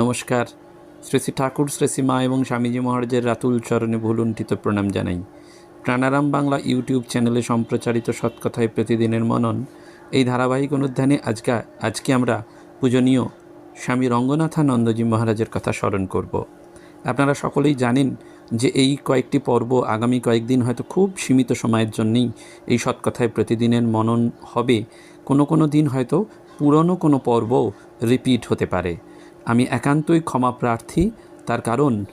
নমস্কার। শ্রী শ্রী ঠাকুর, শ্রী শ্রী মা এবং স্বামীজি মহারাজের রাতুল চরণে ভুলুণ্ঠিত প্রণাম জানাই। প্রাণারাম বাংলা ইউটিউব চ্যানেলে সম্প্রচারিত সৎকথায় প্রতিদিনের মনন, এই ধারাবাহিক অনুধ্যানে আজকে আজকে আমরা পূজনীয় স্বামী রঙ্গনাথানন্দজি মহারাজের কথা স্মরণ করব। আপনারা সকলেই জানেন যে এই কয়েকটি পর্ব আগামী কয়েকদিন হয়তো খুব সীমিত সময়ের জন্যেই এই সৎকথায় প্রতিদিনের মনন হবে। কোনো কোনো দিন হয়তো পুরনো কোনো পর্ব রিপিট হতে পারে। আমি একান্তই ক্ষমা প্রার্থী, তার কারণ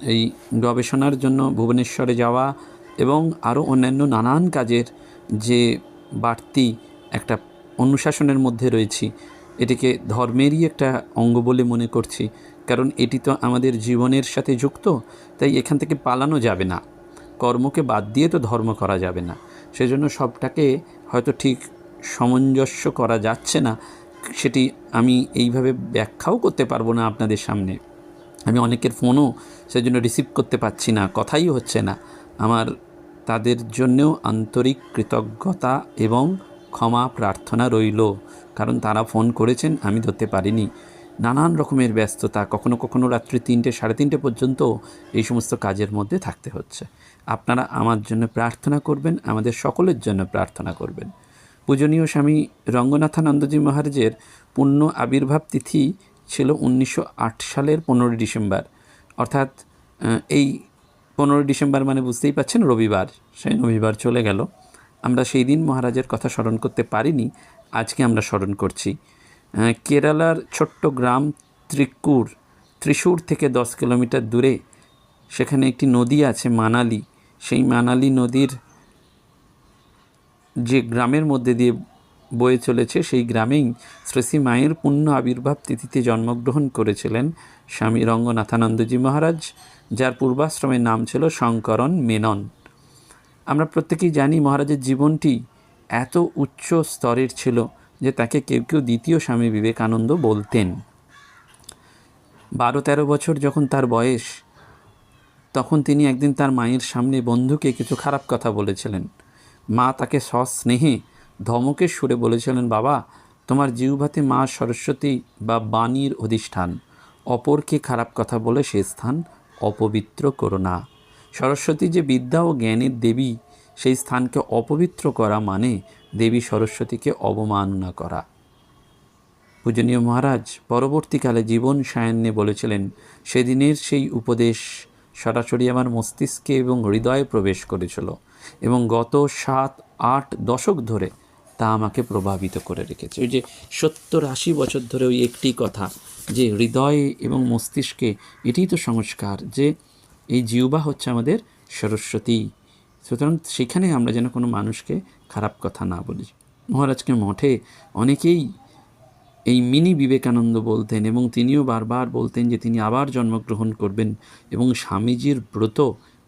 এই গবেষণার জন্য ভুবনেশ্বরে যাওয়া এবং আরও অন্যান্য নানান কাজের যে বাড়তি একটা অনুশাসনের মধ্যে রয়েছি, এটিকে ধর্মেরই একটা অঙ্গ বলে মনে করছি। কারণ এটি তো আমাদের জীবনের সাথে যুক্ত, তাই এখান থেকে পালানো যাবে না। কর্মকে বাদ দিয়ে তো ধর্ম করা যাবে না। সেজন্য সবটাকে হয়তো ঠিক সামঞ্জস্য করা যাচ্ছে না সেটি আমি এইভাবে ব্যাখ্যাও করতে পারব না আপনাদের সামনে। আমি অনেকের ফোনও সেজন্য রিসিভ করতে পারছি না, কথাই হচ্ছে না। আমার, তাদের জন্যেও আন্তরিক কৃতজ্ঞতা এবং ক্ষমা প্রার্থনা রইল, কারণ তারা ফোন করেছেন, আমি ধরতে পারিনি। নানান রকমের ব্যস্ততা, কখনো কখনো রাত্রি তিনটে, সাড়ে তিনটে পর্যন্ত এই সমস্ত কাজের মধ্যে থাকতে হচ্ছে। আপনারা আমার জন্য প্রার্থনা করবেন, আমাদের সকলের জন্য প্রার্থনা করবেন। পূজনীয় স্বামী রঙ্গনাথানন্দজি মহারাজের পূর্ণ আবির্ভাব তিথি ছিল উনিশশো আট সালের পনেরোই ডিসেম্বর। অর্থাৎ এই পনেরোই ডিসেম্বর মানে বুঝতেই পাচ্ছেন রবিবার, সেই রবিবার চলে গেল। আমরা সেই দিন মহারাজের কথা স্মরণ করতে পারিনি, আজকে আমরা স্মরণ করছি। কেরালার ছোট্ট গ্রাম ত্রিকুর ত্রিশূর থেকে দশ কিলোমিটার দূরে, সেখানে একটি নদী আছে মানালি। সেই মানালি নদীর যে গ্রামের মধ্যে দিয়ে বয়ে চলেছে, সেই গ্রামেই শ্রেষী মায়ের পূর্ণ আবির্ভাব তিথিতে জন্মগ্রহণ করেছিলেন স্বামী রঙ্গনাথানন্দজি মহারাজ, যার পূর্বাশ্রমের নাম ছিল শঙ্করন মেনন। আমরা প্রত্যেকেই জানি মহারাজের জীবনটি এত উচ্চ স্তরের ছিল যে তাকে কেউ কেউ দ্বিতীয় স্বামী বিবেকানন্দ বলতেন। বারো তেরো বছর যখন তার বয়স, তখন তিনি একদিন তার মায়ের সামনে বন্ধুকে কিছু খারাপ কথা বলেছিলেন। মা তাকে সস্নেহে ধমকের সুরে বলেছিলেন, বাবা, তোমার জিহ্বাতে মা সরস্বতী বা বাণীর অধিষ্ঠান। অপরকে খারাপ কথা বলে সে স্থান অপবিত্র করো না। সরস্বতী যে বিদ্যা ও জ্ঞানের দেবী, সেই স্থানকে অপবিত্র করা মানে দেবী সরস্বতীকে অবমাননা করা। পূজনীয় মহারাজ, পরবর্তীকালে জীবন সায়ান্নে বলেছিলেন, সেদিনের সেই উপদেশ সরাসরি আমার মস্তিষ্কে এবং হৃদয়ে প্রবেশ করেছিল। এবং গত সাত, আট দশক ধরে তা আমাকে প্রভাবিত করে রেখেছে। ওই যে সত্তর আশি বছর ধরে ওই একটি কথা, যে হৃদয়ে এবং মস্তিষ্কে এটিই তো সংস্কার, যে এই জিউবা হচ্ছে আমাদের সরস্বতী। সুতরাং সেখানে আমরা যেন কোনো মানুষকে খারাপ কথা না বলি। মহারাজকে মঠে অনেকেই এই মিনি বিবেকানন্দ বলতেন এবং তিনিও বারবার বলতেন যে তিনি আবার জন্মগ্রহণ করবেন এবং স্বামীজির ব্রত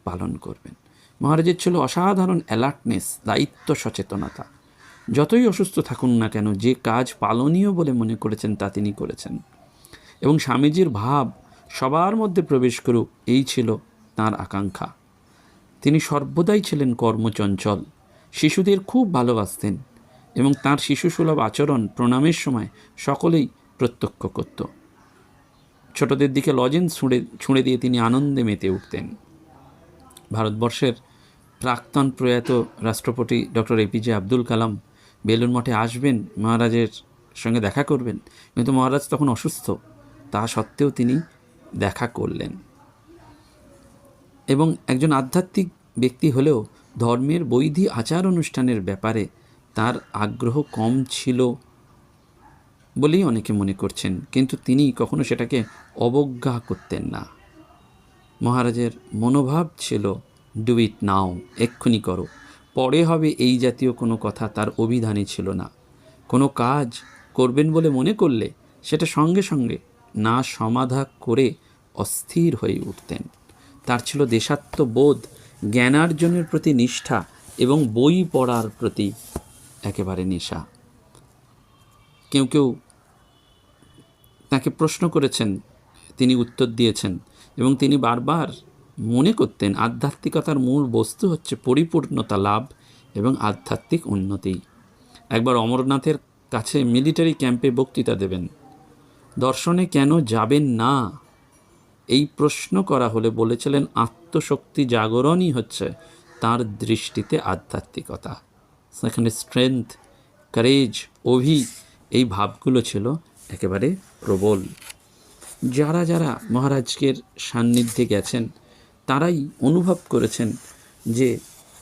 পালন করবেন। মহারাজের ছিল অসাধারণ অ্যালার্টনেস দায়িত্ব সচেতনতা যতই অসুস্থ থাকুন না কেন, যে কাজ পালনীয় বলে মনে করেছেন, তা তিনি করেছেন। এবং স্বামীজির ভাব সবার মধ্যে প্রবেশ করুক, এই ছিল তার আকাঙ্ক্ষা। তিনি সর্বদাই ছিলেন কর্মচঞ্চল, শিশুদের খুব ভালোবাসতেন এবং তার শিশুসুলভ আচরণ প্রণামের সময় সকলেই প্রত্যক্ষ করত। ছোটদের দিকে লজেন্স ছুঁড়ে ছুঁড়ে দিয়ে তিনি আনন্দে মেতে উঠতেন। ভারতবর্ষের প্রাক্তন প্রয়াত রাষ্ট্রপতি doctor APJ Abdul Kalam balloon মঠে আসবেন, মহারাজের সঙ্গে দেখা করবেন। কিন্তু মহারাজ তখন অসুস্থ, তা সত্ত্বেও তিনি দেখা করলেন। এবং একজন আধ্যাত্মিক ব্যক্তি হলেও ধর্মের বৈধি আচার অনুষ্ঠানের ব্যাপারে তার আগ্রহ কম ছিল বলেই অনেকে মনে করছেন, কিন্তু তিনি কখনো সেটাকে অবজ্ঞা করতেন না। মহারাজের মনোভাব ছিল ডু ইট নাও এক্ষুনি করো। পরে হবে এই জাতীয় কোনো কথা তার অভিধানে ছিল না। কোনো কাজ করবেন বলে মনে করলে সেটা সঙ্গে সঙ্গে না সমাধা করে অস্থির হয়ে উঠতেন। তার ছিল দেশাত্মবোধ, জ্ঞানার্জনের প্রতি নিষ্ঠা এবং বই পড়ার প্রতি একেবারে নেশা। কেউ কেউ তাকে প্রশ্ন করেছেন, তিনি উত্তর দিয়েছেন এবং তিনি বারবার মনে করতেন আধ্যাত্মিকতার মূল বস্তু হচ্ছে পরিপূর্ণতা লাভ এবং আধ্যাত্মিক উন্নতি। একবার অমরনাথের কাছে মিলিটারি ক্যাম্পে বক্তৃতা দেবেন। দর্শনে কেন যাবেন না? এই প্রশ্ন করা হলে বলেছিলেন, আত্মশক্তি জাগরণই হচ্ছে তার দৃষ্টিতে আধ্যাত্মিকতা। সেখানে স্ট্রেংথ কারেজ অভি এই ভাবগুলো ছিল একেবারে প্রবল। যারা যারা মহারাজকের সান্নিধ্যে গেছেন তারাই অনুভব করেছেন যে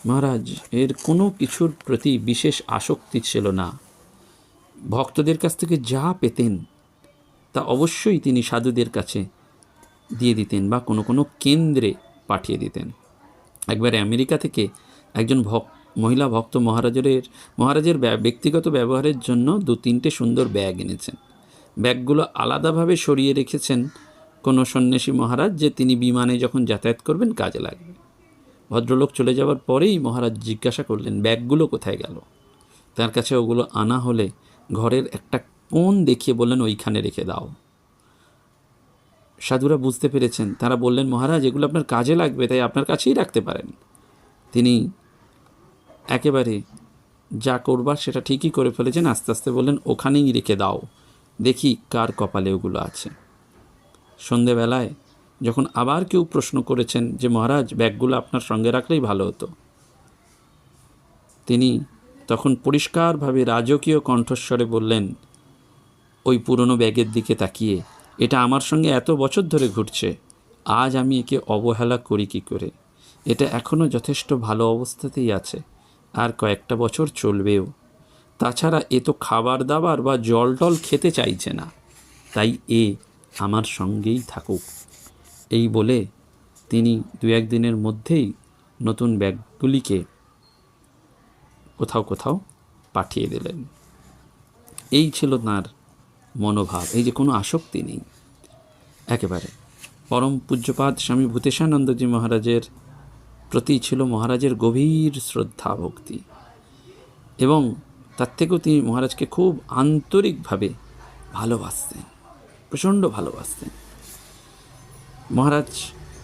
মহারাজ, এর কোনো কিছুর প্রতি বিশেষ আসক্তি ছিল না। ভক্তদের কাছ থেকে যা পেতেন, তা অবশ্যই তিনি সাধুদের কাছে দিয়ে দিতেন বা কোনো কোনো কেন্দ্রে পাঠিয়ে দিতেন। একবারে আমেরিকা থেকে একজন ভক, মহিলা ভক্ত মহারাজের মহারাজের ব্যা- ব্যক্তিগত ব্যবহারের জন্য দু তিনটে সুন্দর ব্যাগ এনেছেন। ব্যাগগুলো আলাদাভাবে সরিয়ে রেখেছেন কোনো সন্ন্যাসী মহারাজ যে তিনি বিমানে যখন যাতায়াত করবেন কাজে লাগবে। ভদ্রলোক চলে যাওয়ার পরেই মহারাজ জিজ্ঞাসা করলেন, ব্যাগগুলো কোথায় গেল? তার কাছে ওগুলো আনা হলে ঘরের একটা কোণ দেখিয়ে বললেন, ওইখানে রেখে দাও। সাধুরা বুঝতে পেরেছেন। তারা বললেন, মহারাজ, এগুলো আপনার কাজে লাগবে, তাই আপনার কাছেই রাখতে পারেন। তিনি একেবারে যা করবার সেটা ঠিকই করে ফেলেছেন, আস্তে আস্তে বললেন, ওখানেই রেখে দাও। দেখি কার কপালে ওগুলো আছে। সন্ধেবেলায় যখন আবার কেউ প্রশ্ন করেছেন যে, মহারাজ, ব্যাগগুলো আপনার সঙ্গে রাখলেই ভালো হতো। তিনি তখন পরিষ্কারভাবে রাজকীয় কণ্ঠস্বরে বললেন, ওই পুরনো ব্যাগের দিকে তাকিয়ে এটা আমার সঙ্গে এত বছর ধরে ঘুরছে। আজ আমি একে অবহেলা করি কি করে? এটা এখনও যথেষ্ট ভালো অবস্থাতেই আছে, আর কয়েকটা বছর চলবেও। তাছাড়া এ তো খাবার দাবার বা জল টল খেতে চাইছে না। তাই এ আমার সঙ্গেই থাকুক। এই বলে তিনি দু একদিনের মধ্যেই নতুন ব্যাগগুলিকে কোথাও কোথাও পাঠিয়ে দিলেন। এই ছিল তাঁর মনোভাব। এই যে কোনো আসক্তি নেই। একেবারে। পরম পূজ্যপাদ স্বামী ভূতেশানন্দজি মহারাজের প্রতি ছিল মহারাজের গভীর শ্রদ্ধা ভক্তি এবং তার থেকেও তিনি মহারাজকে খুব আন্তরিকভাবে ভালোবাসতেন। প্রচণ্ড ভালোবাসতেন। মহারাজ,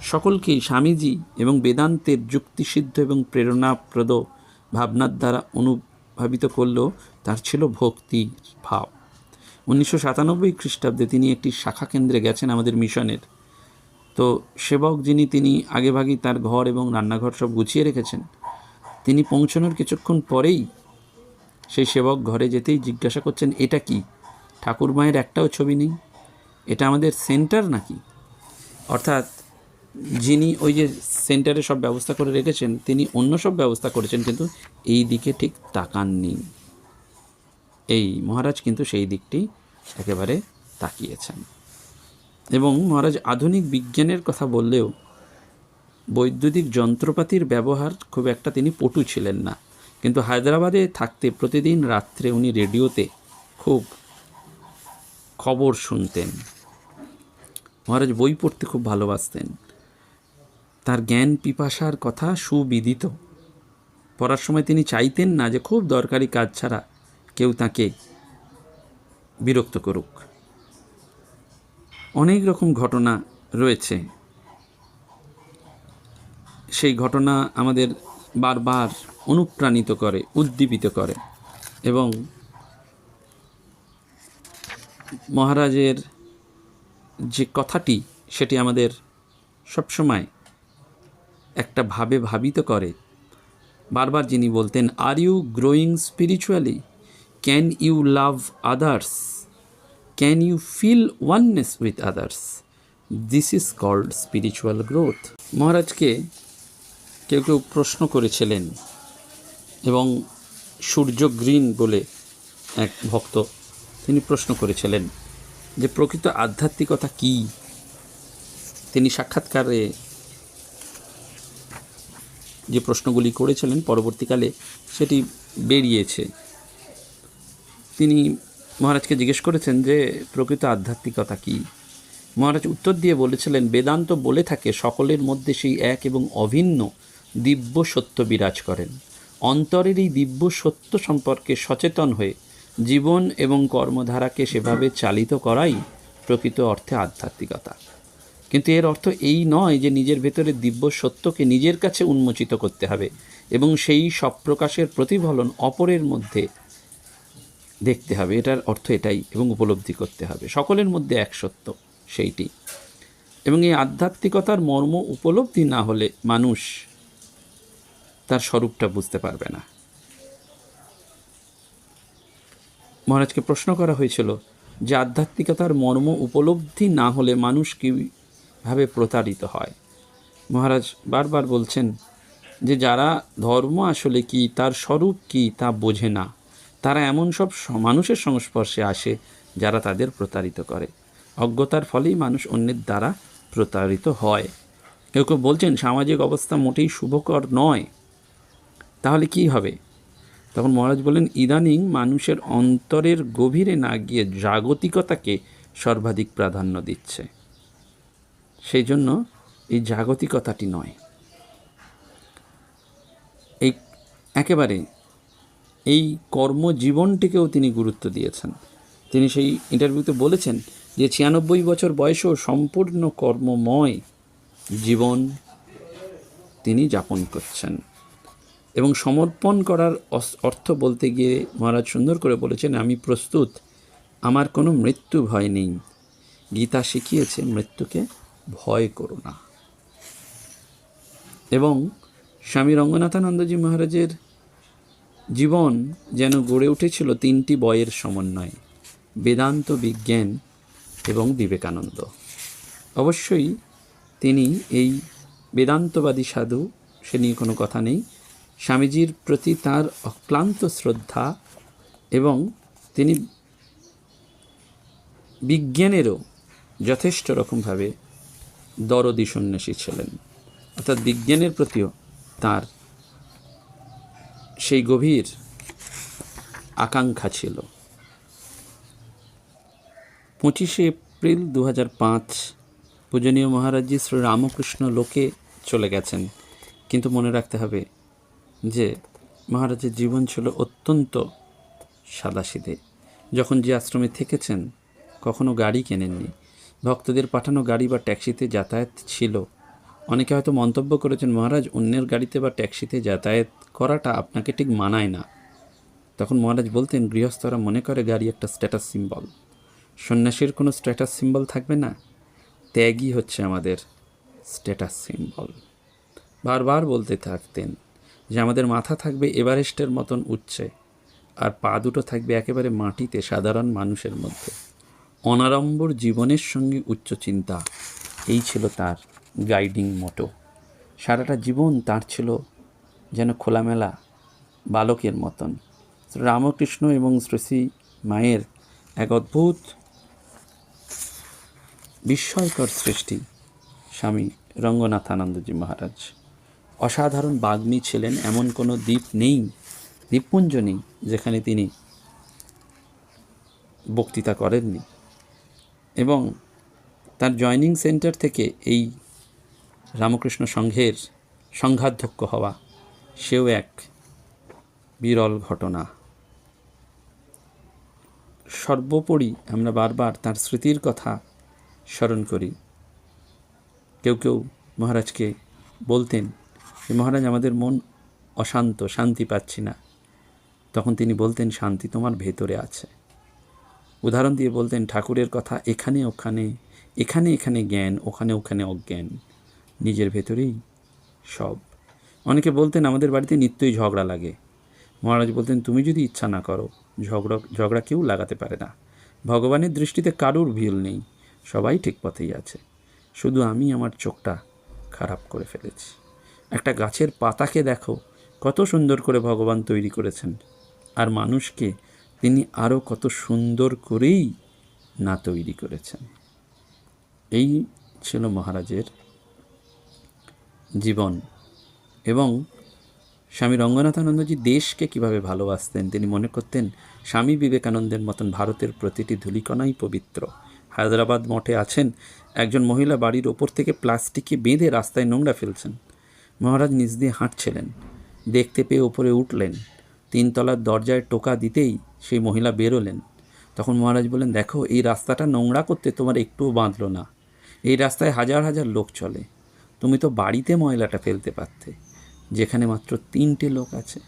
সকলকেই স্বামীজি এবং বেদান্তের যুক্তিসিদ্ধ এবং প্রেরণাপ্রদ ভাবনার দ্বারা অনুভাবিত করলেও তার ছিল ভক্তির ভাব। উনিশশো সাতানব্বই খ্রিস্টাব্দে তিনি একটি শাখা কেন্দ্রে গেছেন আমাদের মিশনের। তো সেবক যিনি, তিনি আগেভাগেই তার ঘর এবং রান্নাঘর সব গুছিয়ে রেখেছেন। তিনি পৌঁছানোর কিছুক্ষণ পরেই সেই সেবক ঘরে যেতেই জিজ্ঞাসা করছেন, এটা কি? ঠাকুর মায়ের একটাও ছবি নেই? এটা আমাদের সেন্টার নাকি? অর্থাৎ যিনি ওই যে সেন্টারে সব ব্যবস্থা করে রেখেছেন, তিনি অন্য সব ব্যবস্থা করেছেন, কিন্তু এই দিকে ঠিক তাকাননি। এই মহারাজ কিন্তু সেই দিকটি একেবারে তাকিয়েছেন। এবং মহারাজ আধুনিক বিজ্ঞানের কথা বললেও বৈদ্যুতিক যন্ত্রপাতির ব্যবহার খুব একটা তিনি পটু ছিলেন না। কিন্তু হায়দ্রাবাদে থাকতে প্রতিদিন রাত্রে উনি রেডিওতে খুব খবর শুনতেন। মহারাজ বই পড়তে খুব ভালোবাসতেন। তার জ্ঞান পিপাসার কথা সুবিদিত। পড়ার সময় তিনি চাইতেন না যে খুব দরকারি কাজ ছাড়া কেউ তাকে বিরক্ত করুক। অনেক রকম ঘটনা রয়েছে। সেই ঘটনা আমাদের বারবার অনুপ্রাণিত করে, উদ্দীপিত করে এবং মহারাজের যে কথাটি সেটি আমাদের সবসময় একটা ভাবে ভাবিত করে। বারবার যিনি বলতেন are you growing spiritually can you love others can you feel oneness with others this is called spiritual growth মহারাজকে কেউ কেউ প্রশ্ন করেছিলেন এবং সূর্য গ্রিন বলে এক ভক্ত তিনি প্রশ্ন করেছিলেন। যে প্রকৃত আধ্যাত্মিকতা কী? তিনি সাক্ষাৎকারে যে প্রশ্নগুলি করেছিলেন, পরবর্তীকালে সেটি বেরিয়েছে। তিনি মহারাজকে জিজ্ঞেস করেছেন যে, প্রকৃত আধ্যাত্মিকতা কী? মহারাজ উত্তর দিয়ে বলেছিলেন, বেদান্ত বলে থাকে, সকলের মধ্যে সেই এক এবং অভিন্ন দিব্য সত্য বিরাজ করেন। অন্তরের এই দিব্য সত্য সম্পর্কে সচেতন হয়ে জীবন এবং কর্মধারাকে সেভাবে চালিত করাই প্রকৃত অর্থে আধ্যাত্মিকতা। কিন্তু এর অর্থ এই নয় যে নিজের ভেতরে দিব্য সত্যকে নিজের কাছে উন্মোচিত করতে হবে এবং সেই সপ্রকাশের প্রতিফলন অপরের মধ্যে দেখতে হবে। এটার অর্থ এটাই এবং উপলব্ধি করতে হবে। সকলের মধ্যে এক সত্য, সেইটি। এবং এই আধ্যাত্মিকতার মর্ম উপলব্ধি না হলে মানুষ তার স্বরূপটা বুঝতে পারবে না। মহারাজকে প্রশ্ন করা হয়েছিল যে আধ্যাত্মিকতার মর্ম উপলব্ধি না হলে মানুষ কীভাবে প্রতারিত হয়? মহারাজ বারবার বলছেন যে যারা ধর্ম আসলে কি, তার স্বরূপ কি তা বোঝে না। তারা এমন সব মানুষের সংস্পর্শে আসে যারা তাদের প্রতারিত করে। অজ্ঞতার ফলেই মানুষ অন্যের দ্বারা প্রতারিত হয়। কেউ কেউ বলছেন, সামাজিক অবস্থা মোটেই শুভকর নয়। তাহলে কি হবে? তখন মহারাজ বলেন ইদানিং মানুষের অন্তরের গভীরে না গিয়ে জাগতিকতাকে সর্বাধিক প্রাধান্য দিচ্ছে। সেই জন্য এই জাগতিকতাটি নয়। এই একেবারে এই কর্মজীবনটিকেও তিনি গুরুত্ব দিয়েছেন। তিনি সেই ইন্টারভিউতে বলেছেন যে, ছিয়ানব্বই বছর বয়সেও সম্পূর্ণ কর্মময় জীবন তিনি যাপন করছেন। এবং সমর্পণ করার অর্থ বলতে গিয়ে মহারাজ সুন্দর করে বলেছেন, আমি প্রস্তুত। আমার কোনো মৃত্যু ভয় নেই। গীতা শিখিয়েছে, মৃত্যুকে ভয় করো না। এবং স্বামী রঙ্গনাথানন্দজি মহারাজের জীবন যেন গড়ে উঠেছিল তিনটি বয়ের সমন্বয়ে, বেদান্ত বিজ্ঞান এবং বিবেকানন্দ। অবশ্যই তিনি এই বেদান্তবাদী সাধু, সে নিয়ে কোনো কথা নেই। স্বামীজির প্রতি তার অক্লান্ত শ্রদ্ধা এবং তিনি বিজ্ঞানেরও যথেষ্ট রকমভাবে দরদি সন্ন্যাসী ছিলেন। অর্থাৎ বিজ্ঞানের প্রতিও তার সেই গভীর আকাঙ্ক্ষা ছিল। পঁচিশে এপ্রিল দু পাঁচ পূজনীয় মহারাজজি শ্রী রামকৃষ্ণ লোকে চলে গেছেন। কিন্তু মনে রাখতে হবে যে মহারাজের জীবন ছিল অত্যন্ত সাদাসিধে। যখন যে আশ্রমে থেকেছেন, কখনো গাড়ি কেনেননি। ভক্তদের পাঠানো গাড়ি বা ট্যাক্সিতে যাতায়াত ছিল। অনেকে হয়তো মন্তব্য করেছেন, মহারাজ, অন্যের গাড়িতে বা ট্যাক্সিতে যাতায়াত করাটা আপনাকে ঠিক মানায় না। তখন মহারাজ বলতেন, গৃহস্থরা মনে করে গাড়ি একটা স্ট্যাটাস সিম্বল সন্ন্যাসীর কোনো স্ট্যাটাস সিম্বল থাকবে না। ত্যাগই হচ্ছে আমাদের স্ট্যাটাস সিম্বল বারবার বলতে থাকতেন। যে আমাদের মাথা থাকবে এভারেস্টের মতন উচ্চে, আর পা দুটো থাকবে একেবারে মাটিতে সাধারণ মানুষের মধ্যে। অনাড়ম্বর জীবনের সঙ্গে উচ্চ চিন্তা, এই ছিল তার গাইডিং মোটো। সারাটা জীবন তার ছিল যেন খোলামেলা, বালকের মতন। রামকৃষ্ণ এবং শ্রী মায়ের এক অদ্ভুত বিস্ময়কর সৃষ্টি, স্বামী রঙ্গনাথানন্দজি মহারাজ। অসাধারণ বাগ্মী ছিলেন, এমন কোনো দ্বীপ নেই, দ্বীপপুঞ্জ নেই, যেখানে তিনি বক্তৃতা করেননি। এবং তার জয়নিং সেন্টার থেকে এই রামকৃষ্ণ সংঘের সংঘাধ্যক্ষ হওয়া সেও এক বিরল ঘটনা। সর্বোপরি আমরা বারবার তার স্মৃতির কথা স্মরণ করি। কেউ কেউ মহারাজকে বলতেন যে মহারাজ, আমাদের মন অশান্ত, শান্তি পাচ্ছি না। তখন তিনি বলতেন, শান্তি তোমার ভেতরে আছে। উদাহরণ দিয়ে বলতেন, ঠাকুরের কথা এখানে, ওখানে, এখানে এখানে জ্ঞান, ওখানে ওখানে অজ্ঞান। নিজের ভেতরেই সব। অনেকে বলতেন, আমাদের বাড়িতে নিত্যই ঝগড়া লাগে। মহারাজ বলতেন, তুমি যদি ইচ্ছা না করো, ঝগড়া ঝগড়া কেউ লাগাতে পারে না। ভগবানের দৃষ্টিতে কারুর ভিল নেই। সবাই ঠিক পথেই আছে। শুধু আমি আমার চোখটা খারাপ করে ফেলেছি। একটা গাছের পাতাকে দেখো, কত সুন্দর করে ভগবান তৈরি করেছেন। আর মানুষকে তিনি আরও কত সুন্দর করেই না তৈরি করেছেন। এই ছিল মহারাজের জীবন এবং স্বামী রঙ্গনাথানন্দজি দেশকে কীভাবে ভালোবাসতেন, তিনি মনে করতেন স্বামী বিবেকানন্দের মতন ভারতের প্রতিটি ধুলিকণাই পবিত্র। হায়দ্রাবাদ মঠে আছেন একজন মহিলা বাড়ির ওপর থেকে প্লাস্টিকে বেঁধে রাস্তায় নোংরা ফেলছেন। মহারাজ নিজ দিয়ে হাঁটছিলেন। দেখতে পেয়ে ওপরে উঠলেন। তিনতলার দরজায় টোকা দিতেই সেই মহিলা বেরোলেন। তখন মহারাজ বললেন, দেখো, এই রাস্তাটা নোংরা করতে তোমার একটুও বাঁধলো না। এই রাস্তায় হাজার হাজার লোক চলে। তুমি তো বাড়িতে ময়লাটা ফেলতে পারতে, যেখানে মাত্র তিনটে লোক আছে।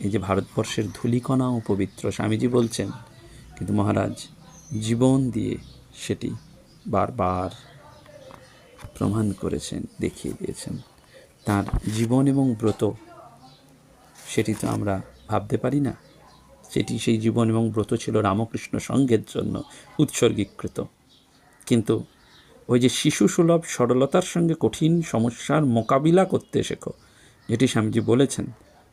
এই যে ভারতবর্ষের ধুলিকণা ও পবিত্র স্বামীজি বলছেন, কিন্তু মহারাজ, জীবন দিয়ে সেটি বারবার প্রমাণ করেছেন, দেখিয়ে দিয়েছেন। তার জীবন এবং ব্রত। সেটি তো আমরা ভাবতে পারি না। সেটি সেই জীবন এবং ব্রত ছিল রামকৃষ্ণ সঙ্গের জন্য উৎসর্গীকৃত। কিন্তু ওই যে শিশু সুলভ সরলতার সঙ্গে কঠিন সমস্যার মোকাবিলা করতে শেখো, যেটি স্বামীজি বলেছেন,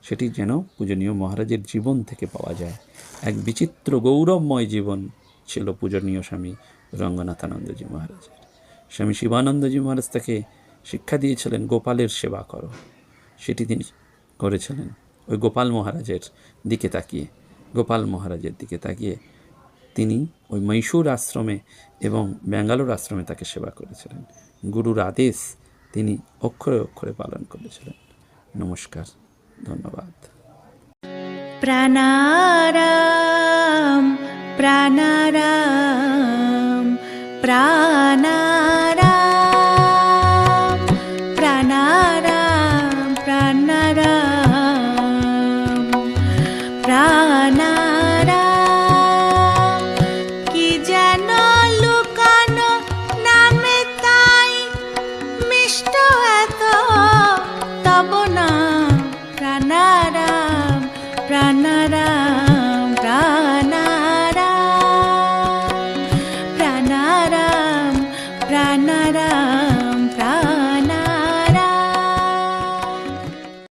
সেটি যেন পূজনীয় মহারাজের জীবন থেকে পাওয়া যায়। এক বিচিত্র গৌরবময় জীবন ছিল পূজনীয় স্বামী রঙ্গনাথানন্দজি মহারাজের। স্বামী শিবানন্দজি মহারাজ তাকে শিক্ষা দিয়েছিলেন, গোপালের সেবা করো। সেটি তিনি করেছিলেন। ওই গোপাল মহারাজের দিকে তাকিয়ে, গোপাল মহারাজের দিকে তাকিয়ে তিনি ওই মহীশূর আশ্রমে এবং ব্যাঙ্গালোর আশ্রমে তাকে সেবা করেছিলেন। গুরুর আদেশ তিনি অক্ষরে অক্ষরে পালন করেছিলেন। নমস্কার, ধন্যবাদ। প্রাণারাম প্রাণারাম প্রাণারাম।